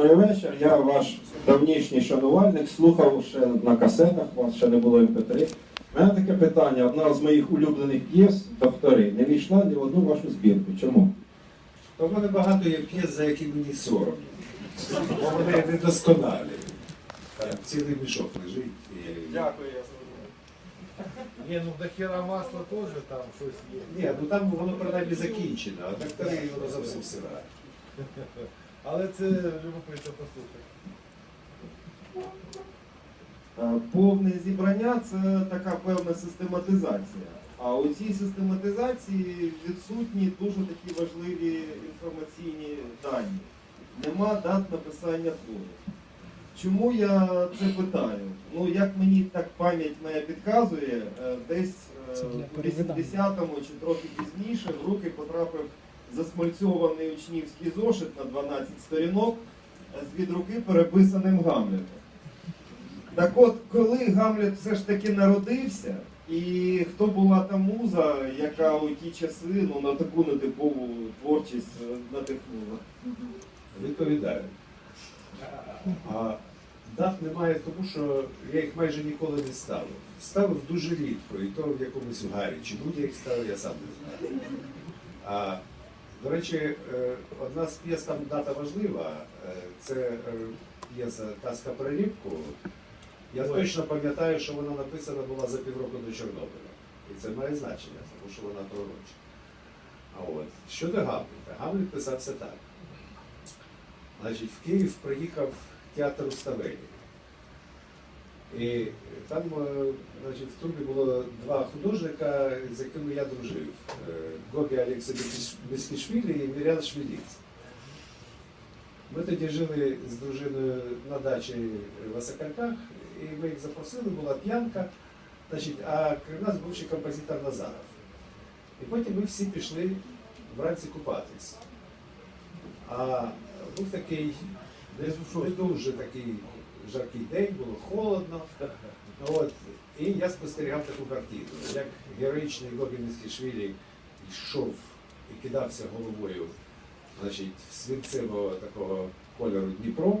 Добрий вечір. Я ваш давнішній шанувальник. Слухав ще на касетах, у вас ще не було МП3. У мене таке питання. Одна з моїх улюблених п'єс, доктори, не війшла ні в одну вашу збірку. Чому? В мене багато є п'єс, за які мені соромно. Бо вони недосконалі. Там цілий мішок лежить. Дякую, я Не, ну до хера масла тоже там щось є. Ні, ну там воно принаймні закінчено, а доктори воно зовсім сирає. Але це любопитно послухати. Е, Повне зібрання це така певна систематизація. А у цій систематизації відсутні дуже такі важливі інформаційні дані. Нема дат написання твору. Чому я це питаю? Ну, як мені так пам'ять моя підказує, е, десь е, у 80-му чи трохи пізніше в руки потрапив засмальцьований учнівський зошит на 12 сторінок з від руки переписаним Гамлетом. Так от, коли Гамлет все ж таки народився, і хто була та муза, яка у ті часи ну, на таку нетипову творчість е, надихнула? Відповідаю. А дат немає, тому що я їх майже ніколи не ставив. Ставив дуже рідко, і то в якомусь гарі. Чи будь я їх ставив, я сам не знаю. До речі, е, одна з п'єс там дата важлива. е, Це е, п'єса Казка про рібку. Я точно пам'ятаю, що вона написана була за півроку до Чорнобиля. І це має значення, тому що вона пророча. А от щодо Гамлета, Гамлет писався так. Значить, в Київ приїхав театр Уставелі. І там е, значить, в трубі було два художника, з якими я дружив. Е, Гогі Олекса Бескішвілі і Мірян Швіліц. Ми тоді жили з дружиною на дачі в Осокальках, і ми їх запросили, була п'янка. Значить, а крім нас був ще композитор Назаров. І потім ми всі пішли вранці купатись. А був такий не дуже такий жаркий день, було холодно. От. І я спостерігав таку картину, як героїчний Гогінський Швілі йшов і кидався головою значить, в свинцевого такого кольору Дніпро,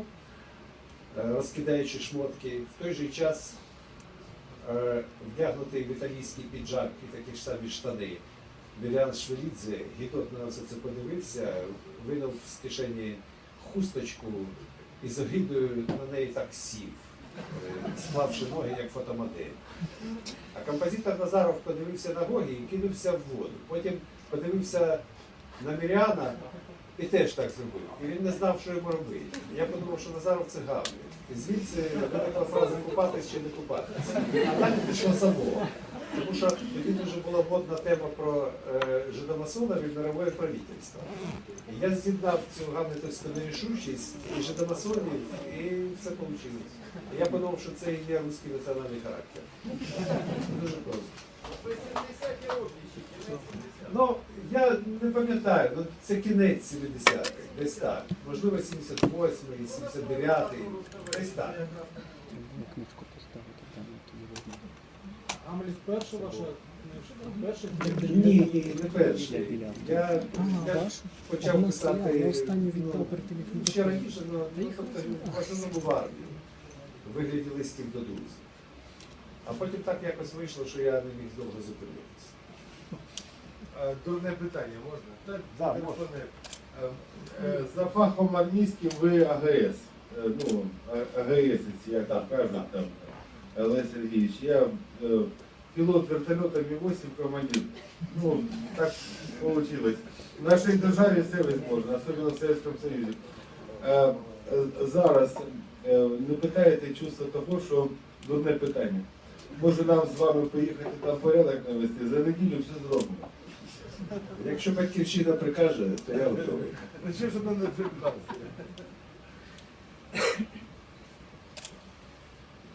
е, розкидаючи шмотки. В той же час е, вдягнутий в італійський піджак і такі ж самі штани. Мірян Швелідзе гідотно на все це подивився, винув з кишені хусточку і з огидою на неї так сів, е, склавши ноги як фотомодель. А композитор Назаров подивився на ноги і кинувся в воду. Потім подивився на Міряна і теж так зробив. І він не знав, що йому робити. Я подумав, що Назаров це Гамлет. І звідси виникла фраза купатись чи не купатись. А так пішло само. Тому що тоді дуже була модна тема про е, жидомасонів і мирове правительство. І я з'єднав цю гамлетовську нерішучість і жидомасонів, і все вийшло. Я подумав, що це є русський національний характер. Дуже просто. Ну, я не пам'ятаю, ну це кінець 70-х, десь так. Можливо, 78-й, 79-й, десь так. книжку поставити там тоді видно. Гамліт перша ваша книжка? Перша Ні, ні, не перший. Я, я почав писати ну, ще раніше, ну, ну, тобто, в основному в армії, в вигляді листів до друзів. А потім так якось вийшло, що я не міг довго зупинитися. Е, Дурне питання, можна? Так, Да, телефони. Е, е, За фахом армійським ви АГС. Ну, АГС, як там кажуть, там, Олег Сергійович. Я е, пілот вертольота Мі-8 командир. Ну, так вийшло. В нашій державі все возможно, особливо в Совєтському Союзі. Е, е, Зараз е, не питаєте чувство того, що дурне питання. Може нам з вами поїхати там порядок навести, за неділю все зроблено. Якщо батьківщина прикаже, то я готовий. Ну, що ж воно не прибралося?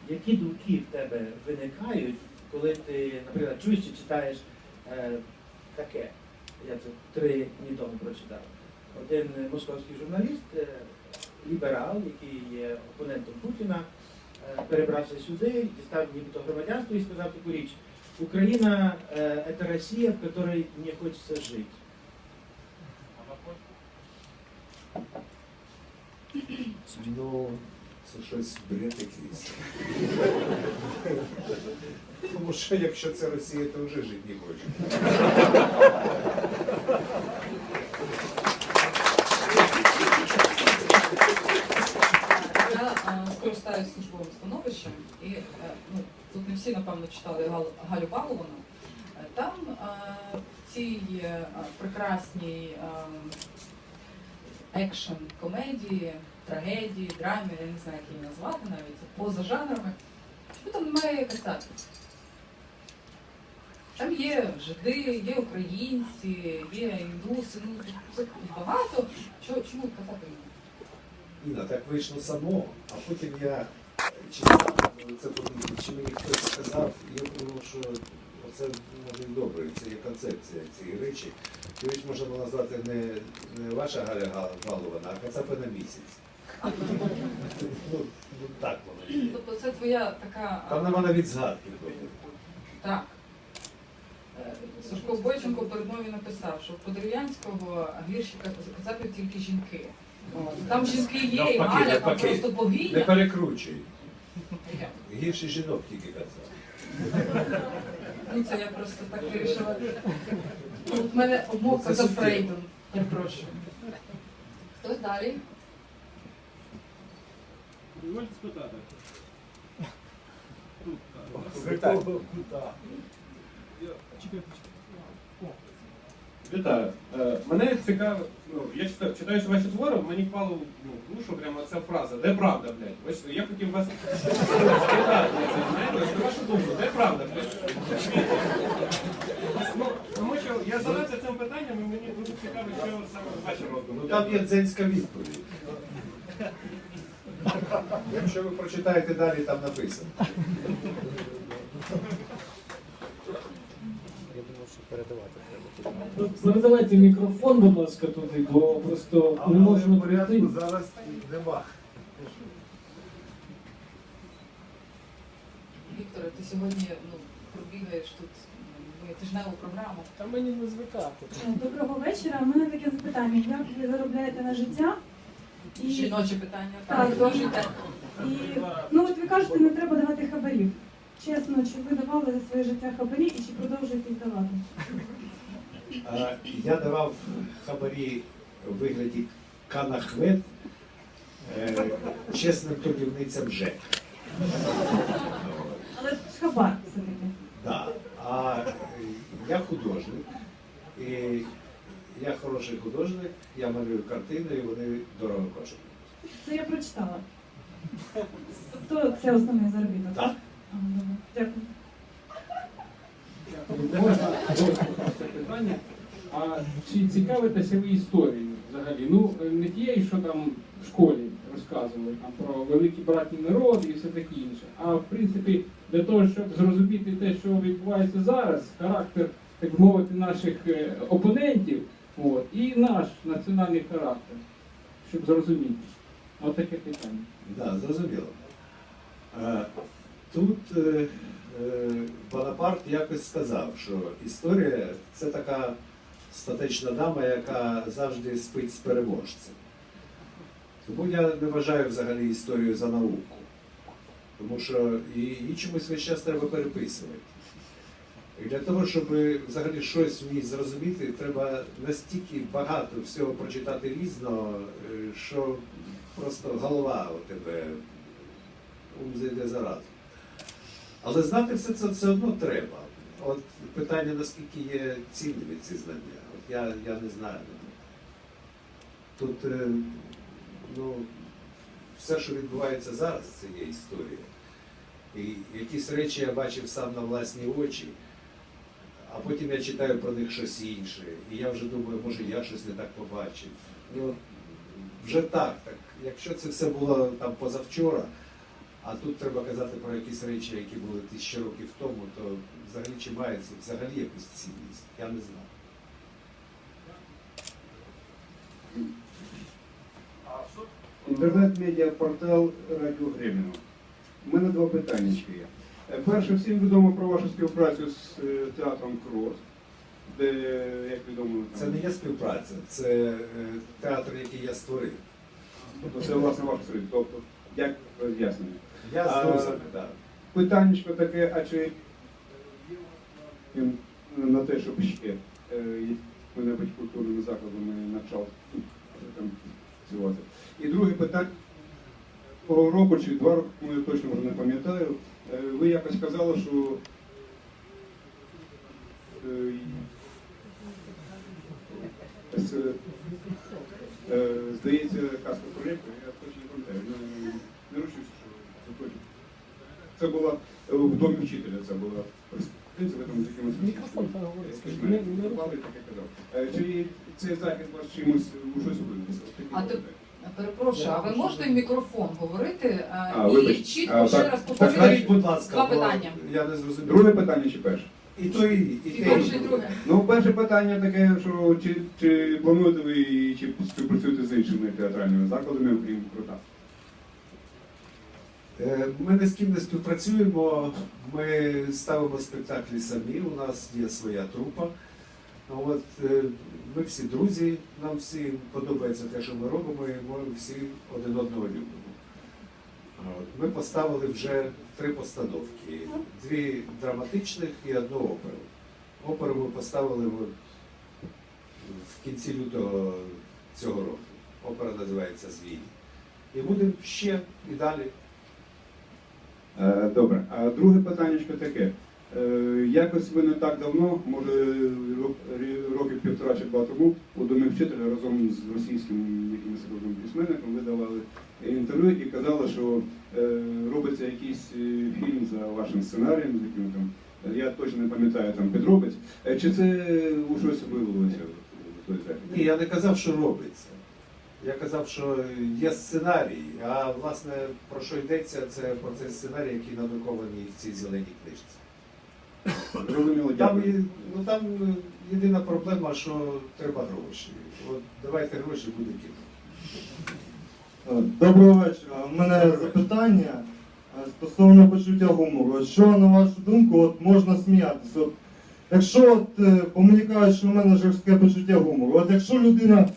Які думки в тебе виникають, коли ти, наприклад, чуєш чи читаєш е, таке? Я це три дні тому прочитав. Один московський журналіст, е, ліберал, який є опонентом Путіна, е, перебрався сюди, дістав нібито громадянство і сказав таку річ. Україна е, – це Росія, в якій не хочеться жити. Ну, це щось бред якийсь. Тому що якщо це Росія, то вже жити не хоче. Я скористаюсь службовим становищем, і е, ну, тут не всі, напевно, читали Галю Павловну. Е, Там е, в цій прекрасній екшн комедії, трагедії, драмі, я не знаю, як її назвати навіть, поза жанрами. Чому там немає кацапів? Там є жиди, є українці, є індуси, ну це багато. Чому, немає? Інна, так вийшло само, а потім я читав це помітив, чи мені хтось сказав, я думав, що оце може добре, це є концепція цієї речі. Цю річ можна назвати не, не ваша Галя Га- а кацапи на місяць. Ну, ну так воно. є. Тобто це твоя така. Там нема навіть згадки. Так. Е, Сашко Бойченко перед мною написав, що в Подерев'янського віршика кацапів тільки жінки. Там жінки є, і Навпаки, Галя там навпаки. просто Не богиня. перекручуй. Гірше жінок тільки кацап. Ну це я просто так вирішила. От в мене обмовка Це за суттєво. Фрейдом. Я прошу. Хтось далі? Дозвольте спитати. Тут, так. Чекайте. Вітаю. Е, Мене цікаво, ну, я читаю, читаючи ваші твори, мені впало ну, душу прямо ця фраза, де правда, блядь? Бачите, я хотів вас спитати, на це, знаєте, ось вашу думку, де правда, блядь? Ну, тому що я задався цим питанням, і мені дуже цікаво, що саме ваші роздуми. Ну там є дзенська відповідь. Якщо ви прочитаєте далі, там написано. Я думав, що передавати треба. Ну, Передавайте мікрофон, будь ласка, туди, бо просто не можемо прийти. зараз нема. Вікторе, ти сьогодні ну, пробігаєш тут м, тижневу програму. Та мені не звикати. Доброго вечора. У мене таке запитання. Як ви заробляєте на життя? І, Жіноче питання. Так, дуже. життя? і ну от ви кажете, не треба давати хабарів. Чесно, чи ви давали за своє життя хабарі і чи продовжуєте їх давати? Я давав хабарі у вигляді канахвет е, чесним торгівницям ЖЕК. Але ж хабар все-таки. Да. А е, я художник. І я хороший художник, я малюю картини, і вони дорого коштують. Це я прочитала. Тобто це основний заробіток? Так. Ага. Дякую. Можна це питання. А чи цікавитеся ви історією взагалі? Ну, не тією, що там в школі розказували там про великий братній народ і все таке інше. А в принципі, для того, щоб зрозуміти те, що відбувається зараз, характер, так мовити, наших е, опонентів, от, і наш національний характер, щоб зрозуміти. От таке питання. Да, зрозуміло. Е, Тут е, е, Бонапарт якось сказав, що історія це така статична дама, яка завжди спить з переможцем. Тому я не вважаю взагалі історію за науку. Тому що її чомусь весь час треба переписувати. Для того, щоб взагалі щось в ній зрозуміти, треба настільки багато всього прочитати різного, е, що просто голова у тебе зайде заразу. Але знати все це все одно треба. От питання, наскільки є цінними ці знання. От я, я не знаю. Тут е, ну, все, що відбувається зараз, це є історія. І якісь речі я бачив сам на власні очі, а потім я читаю про них щось інше. І я вже думаю, може я щось не так побачив. Ну, вже так, так. Якщо це все було там позавчора, а тут треба казати про якісь речі, які були тисячі років тому, то взагалі чи має це взагалі якусь цінність? Я не знаю. Інтернет-медіа-портал Радіо Греміно. У мене два питання є. Е, Перше, всім відомо про вашу співпрацю з е, театром Крот, де, як відомо, Це не є співпраця, це е, театр, який я створив. Тобто це власне ваша совість. Тобто, як роз'яснення? Я з так. Питаннячко таке, а чи на те, щоб ще е, мене культурними закладами навчав тут працювати. І друге питання року чи два роки, ну, я точно вже не пам'ятаю, е, ви якось казали, що е, е, здається, казка про репу, я точно не пам'ятаю, не, не ручуся, що це точно. Це було е, в домі вчителя, це було принцип, там з якимось Чи цей захід вас чимось у щось? А питання. Перепрошую, а ви можете в мікрофон говорити А, і вибач. чітко А, ще так, раз так, Скажіть, будь ласка, два бо питання. я не зрозумів. Друге питання чи перше? І то, і, і І те, перше, і друге. Ну, перше питання таке, що чи, чи плануєте ви і чи співпрацюєте з іншими театральними закладами, окрім крута? Е, Ми не з ким не співпрацюємо, ми ставимо спектаклі самі, у нас є своя трупа. От, е, ми всі друзі, нам всі подобається те, що ми робимо, і ми всі один одного любимо. Ми поставили вже три постановки: дві драматичних і одну оперу. Оперу ми поставили в кінці лютого цього року. Опера називається Звій. І будемо ще і далі. Е, Добре. А друге питання таке. Е, Якось ви не так давно, може років півтора чи два тому, у домі вчителя разом з російським якимось письменником ви давали інтерв'ю і казали, що е, робиться якийсь е, фільм за вашим сценарієм, з яким там, я точно не пам'ятаю там підробиць. Чи це у щось вилилося в той? Ні, я не казав, що робиться. Я казав, що є сценарій, а власне про що йдеться, це про цей сценарій, який надрукований в цій зеленій книжці. Зрозуміло, Там, дякую. і- ну, там е, єдина проблема, що треба гроші. От давайте гроші буде кіно. Доброго вечора. У мене запитання е, стосовно почуття гумору. От Що, на вашу думку, от можна сміятися? От, якщо от, е, бо мені кажуть, що в мене жорстке почуття гумору, от якщо людина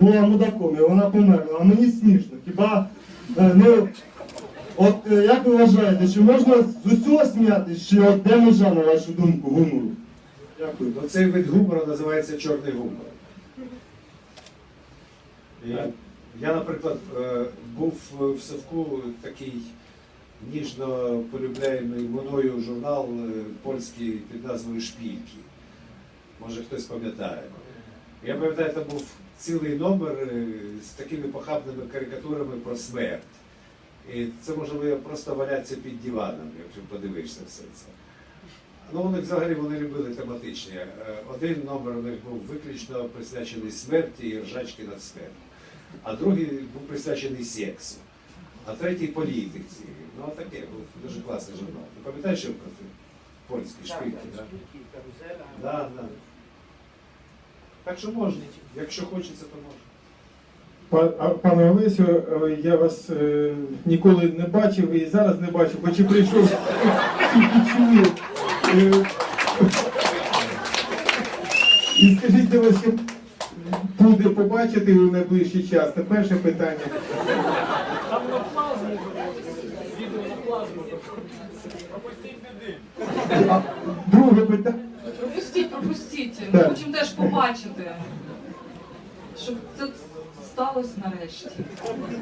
була мудаком і вона померла, а мені смішно, хіба е, ну, от е, як ви вважаєте, чи можна з усього сміятися, чи от де межа, на вашу думку, гумору? Дякую. Ну, цей вид гумору називається чорний гумор. Я, наприклад, е, був в Совку такий ніжно полюбляємий мною журнал е, польський під назвою Шпільки. Може хтось пам'ятає. Я пам'ятаю, там був цілий номер з такими похабними карикатурами про смерть. І це можливо просто валятися під диваном, якщо подивишся все це. Ну, вони взагалі вони любили тематичні. Е, Один номер у них був виключно присвячений смерті і ржачки над смертю, а другий був присвячений сексу, а третій політиці. Ну, таке був дуже класний журнал. Ти пам'ятаєш, що про це? Польські шпильки, так? Да, да. Так що можна, якщо хочеться, то можна. Па- Пане Олесю, е, я вас е, ніколи не бачив і зараз не бачив, хоч і прийшов чую. Е, І скажіть, де вас ще буде побачити у найближчий час? Це перше питання. Там на плазму, відео на плазму. Пропустіть Друге питання. Пропустіть, пропустіть. Ми хочемо теж побачити, щоб це сталося нарешті.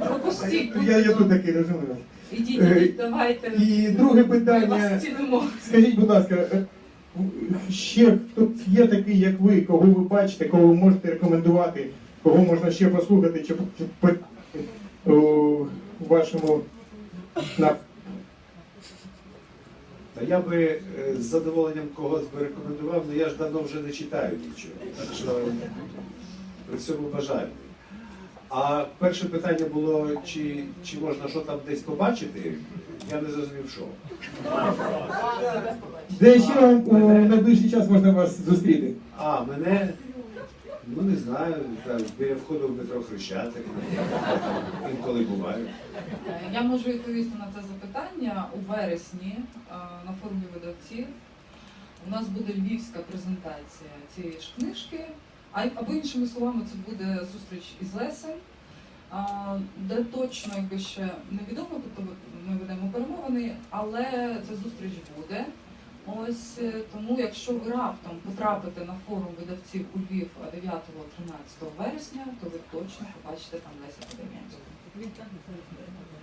Пропустіть, Я, я тут такий розумію. Ідіть, Е, ідіть, давайте. І друге питання. Скажіть, будь ласка, е, ще хтось є такий, як ви, кого ви бачите, кого ви можете рекомендувати, кого можна ще послухати, чи, чи по- у вашому на Та я би е, з задоволенням когось би рекомендував, але я ж давно вже не читаю нічого. Так що при цьому бажаю. А перше питання було, чи, чи можна що там десь побачити, я не зрозумів, що. де ще у найближчий час можна вас зустріти? А, мене, ну не знаю, там, біля входу в метро Хрещатик, інколи буваю. Е, Я можу відповісти на це запитання у вересні е, на форумі видавців. У нас буде львівська презентація цієї ж книжки, або іншими словами, це буде зустріч із Лесем. Де точно якби ще невідомо, тобто ми ведемо перемовини, але ця зустріч буде. Ось е, тому, якщо ви раптом потрапите на форум видавців у Львів 9-13 вересня, то ви точно побачите там Леся Подем'янську.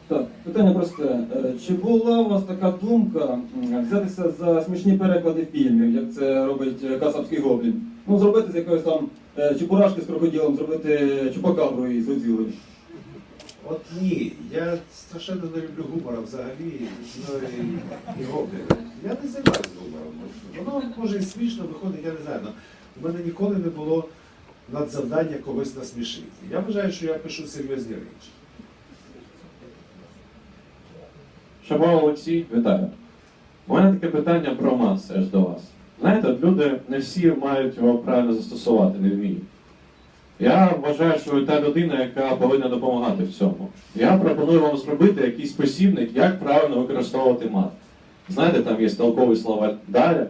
Так, питання просте. Е, Чи була у вас така думка взятися за смішні переклади фільмів, як це робить е, Касапський гоблін? Ну, зробити з якоїсь там е, чебурашки з крокодилом, зробити чупакабру із Годзілою? От ні, я страшенно не люблю гумора взагалі, ну, і, і гобліни. Я не займаюся гумором. Воно може і смішно виходить, я не знаю. У мене ніколи не було надзавдання когось насмішити. Я вважаю, що я пишу серйозні речі. Шабал Олексій, вітаю. У мене таке питання про мас теж до вас. Знаєте, люди не всі мають його правильно застосувати, не вміють. Я вважаю, що ви та людина, яка повинна допомагати в цьому. Я пропоную вам зробити якийсь посібник, як правильно використовувати мат. Знаєте, там є толковий словар далі.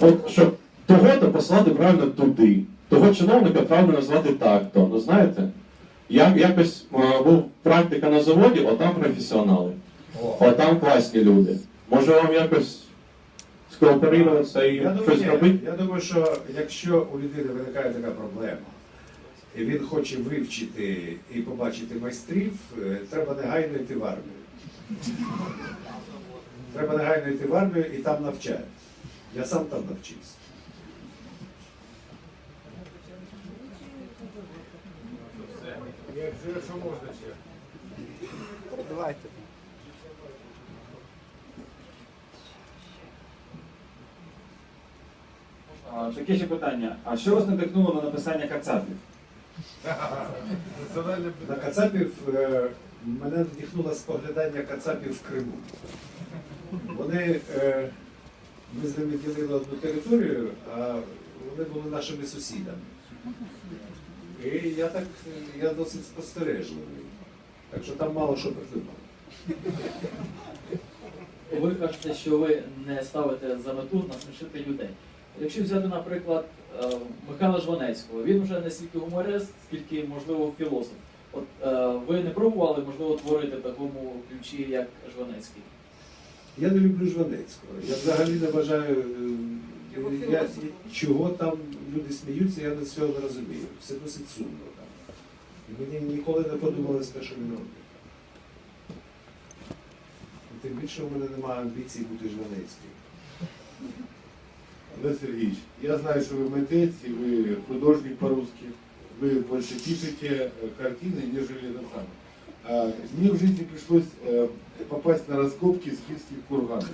От, щоб того-то послати правильно туди, того чиновника правильно назвати так-то. Ну знаєте, я якось е, був практика на заводі, отам професіонали. От там класні люди. Може вам якось скооперуватися і Я думаю, щось робити? я думаю, що якщо у людини виникає така проблема, і він хоче вивчити і побачити майстрів, е, треба негайно йти в армію. Треба негайно йти в армію і там навчають. Я сам там навчився. Якщо можна ще. Давайте. Таке ще питання. А що вас надихнуло на написання кацапів? На Кацапів е, мене надихнуло споглядання Кацапів в Криму. Вони, е, ми з ними ділили одну територію, а вони були нашими сусідами. І я так, я досить спостережливий. Так що там мало що придумав. Ви кажете, що ви не ставите за мету насмішити людей. Якщо взяти, наприклад, е, Михайла Жванецького, він вже не стільки гуморист, скільки, можливо, філософ. От е, ви не пробували, можливо, творити в такому ключі, як Жванецький? Я не люблю Жванецького. Я взагалі не вважаю, е, я, чого там люди сміються, я цього не розумію. Все досить сумно там. І мені ніколи не подумалось те, що він робить. Тим більше у мене немає амбіцій бути Жванецьким. Олег Сергеевич, я знаю, что вы митец, и вы художник по-русски. Вы больше пишете картины, нежели это самое. А, Мне в жизни пришлось попасть на раскопки скифских курганов.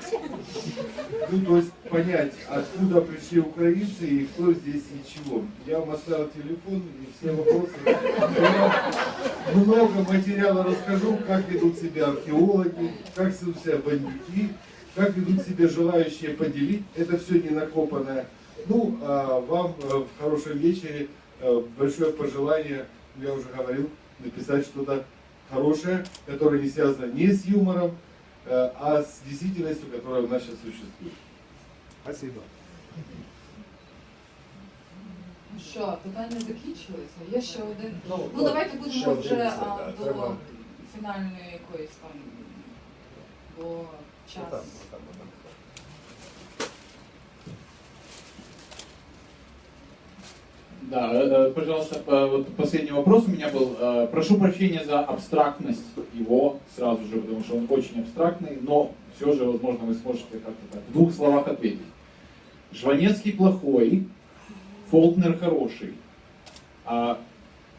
Ну, то есть понять, откуда пришли украинцы и кто здесь и чего. Я вам оставил телефон и все вопросы. Я много материала расскажу, как ведут себя археологи, как ведут себя бандюки, как ведут себя желающие поделить. Это все не накопанное. Ну, а вам э, в хорошем вечере э, большое пожелание, я уже говорил, написать что-то хорошее, которое не связано не с юмором, э, а с действительностью, которая у нас сейчас существует. Спасибо. Ну Що, питання закінчилися? Є ще один. Ну, Ну, ну, давайте ще будемо один вже лист, а, да, до треба. фінальної якоїсь там, бо час. Отам, отам, отам. Да, э, пожалуйста, э, вот последний вопрос у меня был. Э, Прошу прощения за абстрактность его сразу же, потому что он очень абстрактный, но все же, возможно, вы сможете как-то так в двух словах ответить. Жванецкий плохой, Фолкнер хороший. А,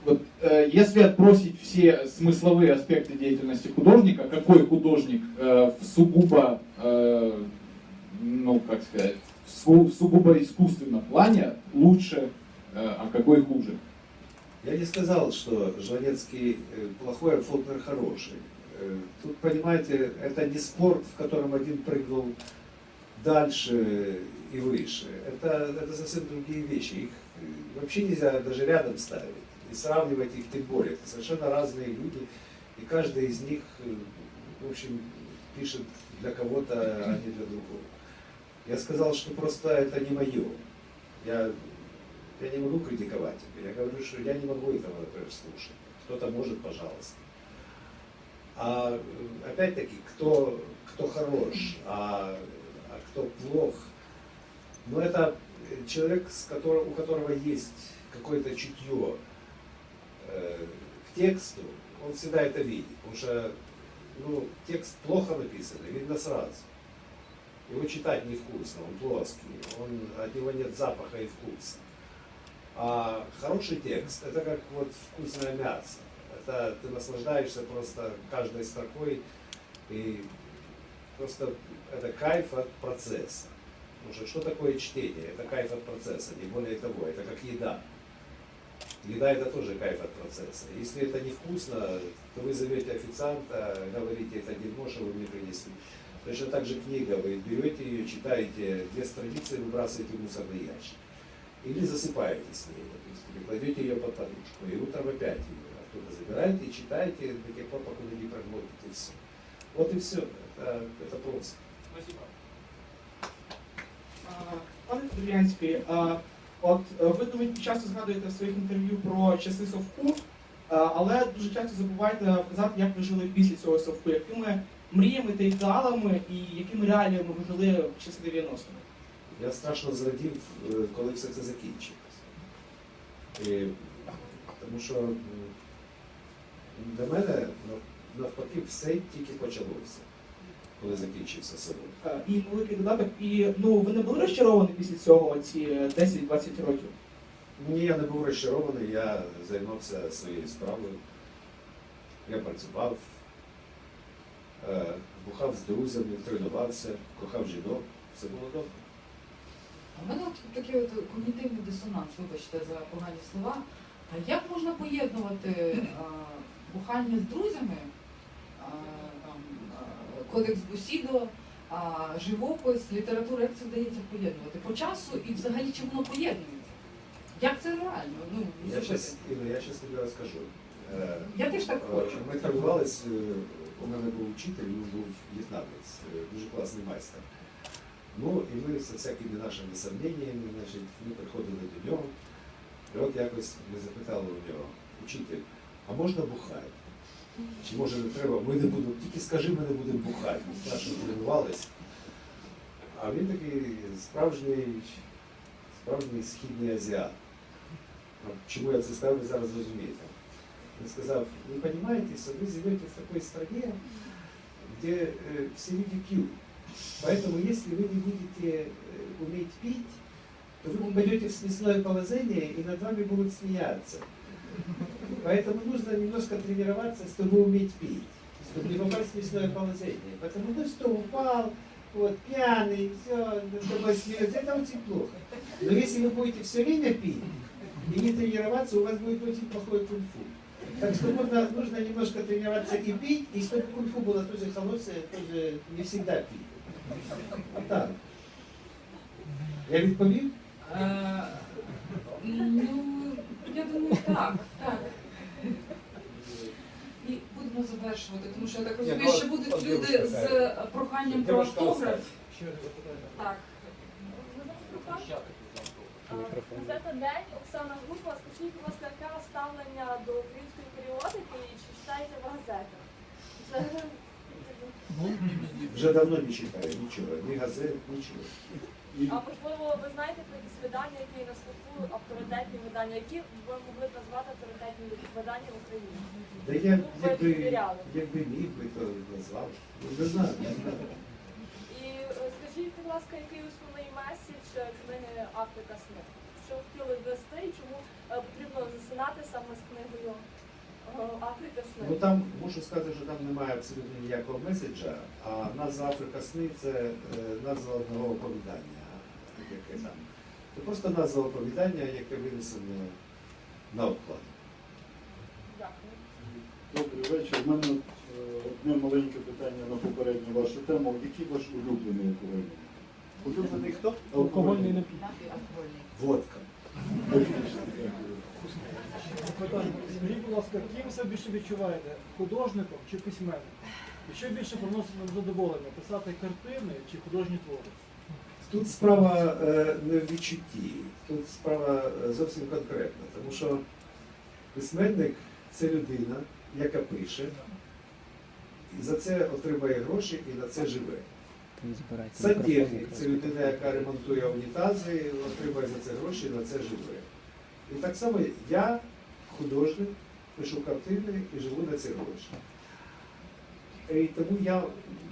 вот, э, если отбросить все смысловые аспекты деятельности художника, какой художник э, в сугубо, э, ну как сказать, в су- в сугубо искусственном плане лучше, э, а какой хуже? Я не сказал, что Жванецкий э, плохой, а Фолкнер хороший. Э, Тут, понимаете, это не спорт, в котором один прыгнул дальше и выше. Это, это совсем другие вещи. Их э, вообще нельзя даже рядом ставить. И сравнивать их тем более. Это совершенно разные люди. И каждый из них, э, в общем, пишет для кого-то, а не для другого. Я сказал, что просто это не мое. Я, я не могу критиковать. Я говорю, что я не могу этого, например, слушать. кто-то может, пожалуйста. А э, опять-таки, кто, кто хорош, а, а кто плох, ну это человек, с которого, у которого есть какое-то чутье к тексту, он всегда это видит. Потому что ну, текст плохо написан, видно сразу. Его читать невкусно, он плоский, он, от него нет запаха и вкуса. А хороший текст это как вот вкусное мясо. Это ты наслаждаешься просто каждой строкой и просто это кайф от процесса. Потому что что такое чтение? Это кайф от процесса, не более того. Это как еда. Еда это тоже кайф от процесса. Если это невкусно, то вы зовете официанта, говорите, это дерьмо, что вы мне принесли. Точно так же книга, вы берете ее, читаете две страницы и выбрасываете в мусорный ящик. Или засыпаете с ней, допустим, и кладете ее под подушку, и утром опять ее оттуда забираете и читаете до тех пор, пока не проглотите все. Вот и все. Это, это просто. Спасибо. Пане Трудянський, а, от е, ви дуже часто згадуєте в своїх інтерв'ю про часи совку, але дуже часто забуваєте вказати, як ви жили після цього совку, якими мріями та ідеалами і якими реаліями ви жили в часи 90-х. Я страшно зрадів, е, коли все це закінчилось. І, тому що для мене навпаки все тільки почалося, коли закінчився село. Е, І великий додаток, і ну ви не були розчаровані після цього ці 10-20 років? Ні, я не був розчарований, я займався своєю справою. Я працював, е, бухав з друзями, тренувався, кохав жінок, все було добре. У мене от такий от когнітивний дисонанс, вибачте за погані слова. А як можна поєднувати а, бухання з друзями, а, кодекс Бусідо, живопис, література, як це вдається поєднувати? По часу і взагалі чи воно поєднується? Як це реально? Ну, Я щас тобі розкажу. Е, Я теж так е, хочу. Ми тренувались, е, у мене був вчитель, він був в'єтнамець, дуже класний майстер. Ну, і ми з всякими нашими сомненнями, значить, ми приходили до нього. І от якось ми запитали у нього, учитель, а можна бухати? Чи може не треба? Ми не будемо, тільки скажи, ми не будемо бухати. Ми страшно тренувались. А він такий справжній, справжній східний азіат. А Чому я це сказав, ви зараз розумієте. Він сказав, ви розумієте, що ви живете в такій стране, где э, все люди пьют. Поэтому если вы не будете э, уметь пить, то вы попадете в смешное положение, и над вами будут смеяться. Поэтому нужно немножко тренироваться, чтобы уметь пить, чтобы не попасть в смешное положение. Потому ну что упал, вот, пьяный, все, над тобой смеются, это очень плохо. Но если вы будете все время пить и не тренироваться, у вас будет очень плохой кунг-фу. Так что можно, нужно немножко тренироваться и пить, и чтобы кунг-фу было тоже хорошее, тоже не всегда пить. Вот так. Я відповів? Е, ну, я думаю, так, так. Будемо завершувати, тому що я так розумію, ну, що будуть люди з проханням про автограф. Так. Газета День, Оксана Гурба, скажіть, будь ласка, яке у вас ставлення до української періодики і чи читаєте ви газети? Це Вже давно не читаю нічого, ні газет, нічого. А можливо, ви знаєте про якісь видання, які на слуху авторитетні видання, які ви могли б назвати авторитетні видання в Україні? Да я Ну, ви якби, довіряли. якби міг би, то назвав. Не знаю. І е, скажіть, будь ласка, який основний меседж е, книги Африка сни? Що ви хотіли ввести і чому е, потрібно засинати саме з книгою е, Африка сни? Ну там можу сказати, що там немає абсолютно ніякого меседжа, а назва Африка сни це е, назва одного оповідання, яке там. Це просто назва оповідання, яке винесено на обкладі. Дякую. Добрий вечір. У мене е, одне маленьке питання на попередню вашу тему. Який ваш улюблений алкогольний? Улюблений хто? Алкогольний напій. Водка. Скажіть, будь ласка, ким себе більше відчуваєте? Художником чи письменником? І що більше приносить вам задоволення? Писати картини чи художні твори? Тут справа е, не в відчутті, тут справа е, зовсім конкретна, тому що письменник це людина, яка пише, і за це отримає гроші і на це живе. Сантехнік це людина, яка ремонтує унітази, отримує за це гроші і на це живе. І так само я, художник, пишу картини і живу на ці гроші. І тому я,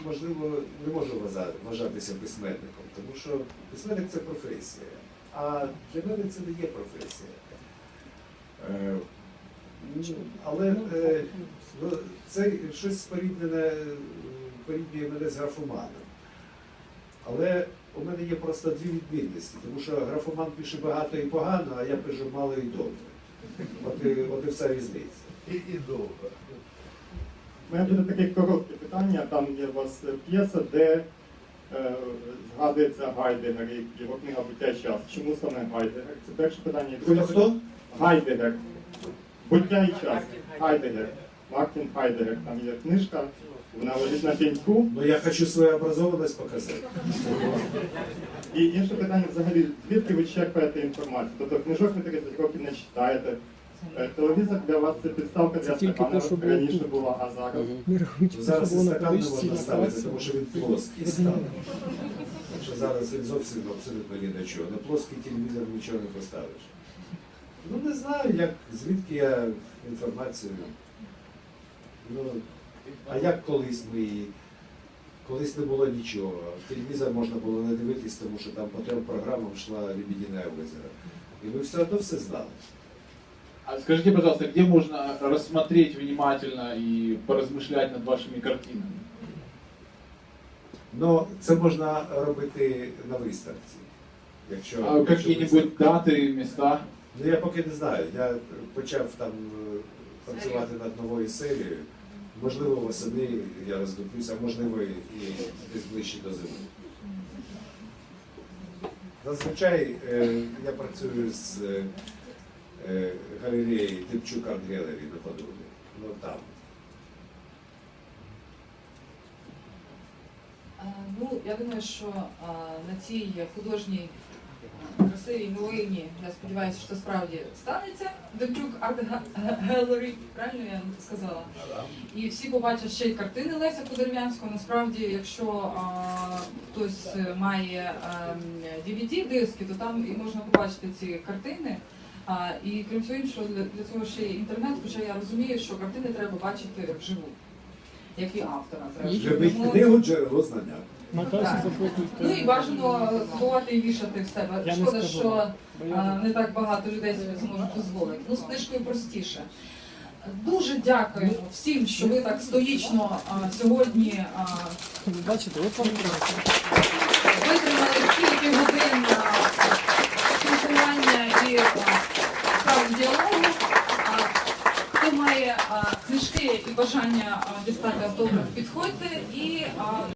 можливо, не можу вважатися письменником, тому що письменник це професія. А для мене це не є професія. Е, ну, Але е, це щось споріднене, е, порівнює мене з графоманом. Але у мене є просто дві відмінності, тому що графоман пише багато і погано, а я пишу мало і добре. От і, от і вся різниця. І, і довго. У мене буде таке коротке питання. Там є у вас п'єса, де е, згадується Гайдегер і його книга Буття і час. Чому саме Гайдегер? Це перше питання. Друге- Хто? Гайдегер. Буття і час. Гайдегер. Мартін Гайдегер. Там є книжка, вона лежить на пеньку. Ну я хочу свою образованість показати. І інше питання взагалі, звідки ви черпаєте інформацію? Тобто книжок ви 30 років не читаєте. Е, Телевізор для вас це підставка для тільки стакана, те, що було раніше тут. була, а зараз. Зараз і на стакан не можна ставити, тому що він плоский став. Тому що зараз він зовсім абсолютно ні на чого. На плоский телевізор нічого не поставиш. Ну не знаю, як, звідки я інформацію. Ну, а як колись ми її. Колись не було нічого. Телевізор можна було не дивитись, тому що там по трьом програмам йшла Лебедине озеро. І ми все одно все знали. А скажите, пожалуйста, где можно рассмотреть внимательно и поразмышлять над вашими картинами? Ну, це можна робити на виставці. Якщо, А якщо какие-нибудь даты, места? Ну я поки не знаю. Я почав там е, працювати над новою серією. Можливо, восени я роздуплюся, а можливо і десь ближче до зими. Зазвичай е, я працюю з е, галереєю Типчук Арт Гелері на Подолі. Ну там. Е, Ну, я думаю, що е, на цій художній красивій новині, я сподіваюся, що це справді станеться. Демчук Арт Gallery, правильно я сказала? І всі побачать ще й картини Леся Подерев'янського. Насправді, якщо а, хтось має DVD-диски, то там і можна побачити ці картини. А, і крім всього іншого, для, для цього ще є інтернет, хоча я розумію, що картини треба бачити вживу, як і автора. зрештою. Любить Тому- книгу джерело знання. Так. Ну і бажано ховати і вішати в себе. Я не Шкода, скажу. що Бо я- а, не так багато людей собі зможуть дозволити. Ну, з книжкою простіше. Дуже дякуємо всім, що ви так стоїчно а, сьогодні а, Ви бачите, от вам витримали стільки годин а, спілкування і а, справді діалогу. А, Хто книжки і бажання дістати автограф, підходьте і а,